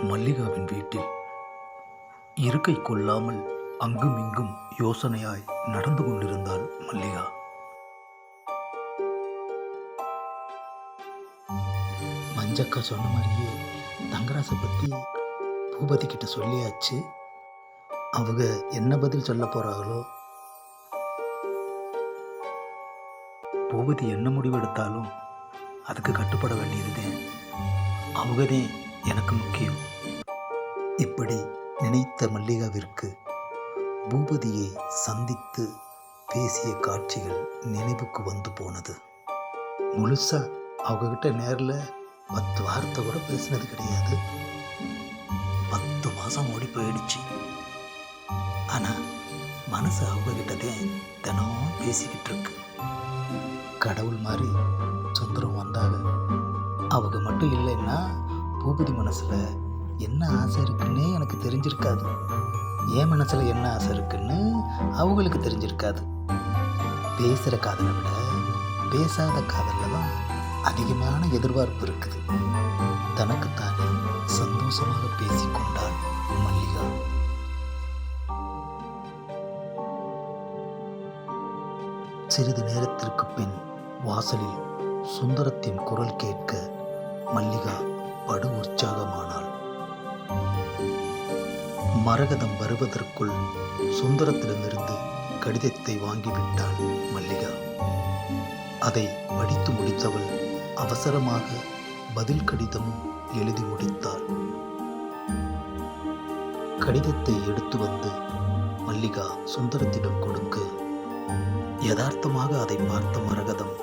மல்லிகாவின் வீட்டில் இருக்கை கொள்ளாமல் அங்கும் இங்கும் யோசனையாய் நடந்து கொண்டிருந்தாள் மல்லிகா. மஞ்சக்கா சொன்ன மாதிரியே தங்கராசை பற்றி பூபதி கிட்ட சொல்லியாச்சு. அவங்க என்ன பதில் சொல்ல போகிறாங்களோ பூபதி என்ன முடிவு எடுத்தாலும் அதுக்கு கட்டுப்பட வேண்டியதுதான். அவங்கதே எனக்கு முக்கியம். இப்படி நினைத்த மல்லிகாவிற்கு பூபதியை சந்தித்து பேசிய காட்சிகள் நினைவுக்கு வந்து போனது. முழுசா அவங்கக்கிட்ட நேரில் பத்து வார்த்தை கூட பேசினது கிடையாது. பத்து மாதம் ஓடி போயிடுச்சு. ஆனால் மனசு அவங்கக்கிட்டதே தினம் பேசிக்கிட்டு இருக்கு. கடவுள் மாதிரி சுந்தரம் வந்தாங்க. அவங்க மட்டும் இல்லைன்னா பூபதி மனசில் என்ன ஆசை இருக்குன்னே எனக்கு தெரிஞ்சிருக்காது. என் மனசில் என்ன ஆசை இருக்குன்னு அவங்களுக்கு தெரிஞ்சிருக்காது. பேசுகிற காதலை விட பேசாத காதலில் தான் அதிகமான எதிர்பார்ப்பு இருக்குது. தனக்குத்தானே சந்தோஷமாக பேசிக்கொண்டாள் மல்லிகா. சிறிது நேரத்திற்கு பின் வாசலில் சுந்தரத்தின் குரல் கேட்க மல்லிகா படு உற்சாகமானாள். மரகதம் வருவதற்குள் சுந்தரத்திடமிருந்து கடிதத்தை வாங்கிவிட்டாள் மல்லிகா. அதை படித்து முடித்தவள் அவசரமாக பதில் கடிதமும் எழுதி முடித்தாள். கடிதத்தை எடுத்து வந்து மல்லிகா சுந்தரத்திடம் கொடுக்க யதார்த்தமாக அதை பார்த்த மரகதம்